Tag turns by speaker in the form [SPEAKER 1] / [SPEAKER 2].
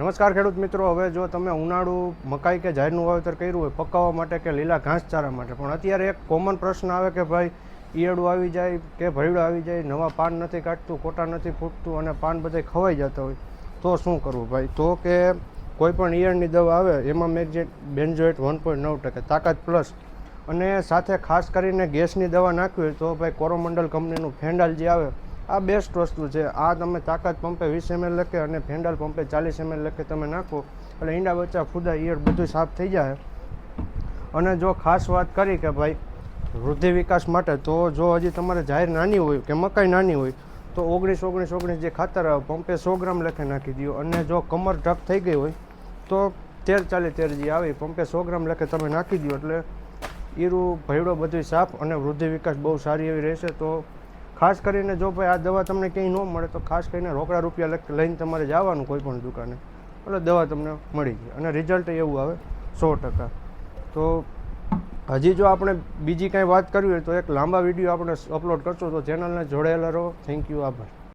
[SPEAKER 1] નમસ્કાર ખેડૂત મિત્રો, હવે જો તમે ઉનાળુ મકાઈ કે જાહેરનું વાવેતર કર્યું હોય, પકાવવા માટે કે લીલા ઘાસચારા માટે, પણ અત્યારે એક કોમન પ્રશ્ન આવે કે ભાઈ, ઈયળું આવી જાય કે ભરડું આવી જાય, નવા પાન નથી કાઢતું, કોટા નથી ફૂટતું અને પાન બધા ખવાઈ જતા હોય, તો શું કરવું ભાઈ? તો કે કોઈ પણ ઈયળની દવા આવે, એમાં મેં બેન્જોએટ વન પોઈન્ટ નવ ટકા તાકાત પ્લસ અને સાથે ખાસ કરીને ગેસની દવા નાખવી હોય તો ભાઈ કોરોમંડલ કંપનીનું ફેન્ડાલ જે આવે આ બેસ્ટ વસ્તુ છે. આ તમે તાકાત પંપે વીસ એમએલ લખે અને ફેન્ડાલ પંપે ચાલીસ એમએલ લખે તમે નાખો. એટલે ઈંડા બચ્ચા ખુદા ઈયળ બધું સાફ થઈ જાય. અને જો ખાસ વાત કરી કે ભાઈ, વૃદ્ધિ વિકાસ માટે તો જો હજી તમારે જાહેર નાની હોય કે મકાઈ નાની હોય, તો ઓગણીસ ઓગણીસ ઓગણીસ જે ખાતર પંપે સો ગ્રામ લખે નાખી દો અને જો કમર ઢક થઈ ગઈ હોય, તો તેર ચાલી તેર જે આવી, પંપે સો ગ્રામ લખે તમે નાખી દો એટલે ઈરું ભયડો બધું સાફ અને વૃદ્ધિ વિકાસ બહુ સારી એવી રહેશે તો ખાસ કરીને જો ભાઈ આ દવા તમને ક્યાંય ન મળે તો ખાસ કરીને રોકડા રૂપિયા લઈને તમારે જવાનું કોઈ પણ દુકાને. એટલે દવા તમને મળી જાય. અને રિઝલ્ટ એવું આવે સો ટકા. તો હજી જો આપણે બીજી કાંઈ વાત કરવી હોય તો એક લાંબા વીડિયો આપણે અપલોડ કરશું. તો ચેનલને જોડાયેલા રહો. થેન્ક યુ આભાર.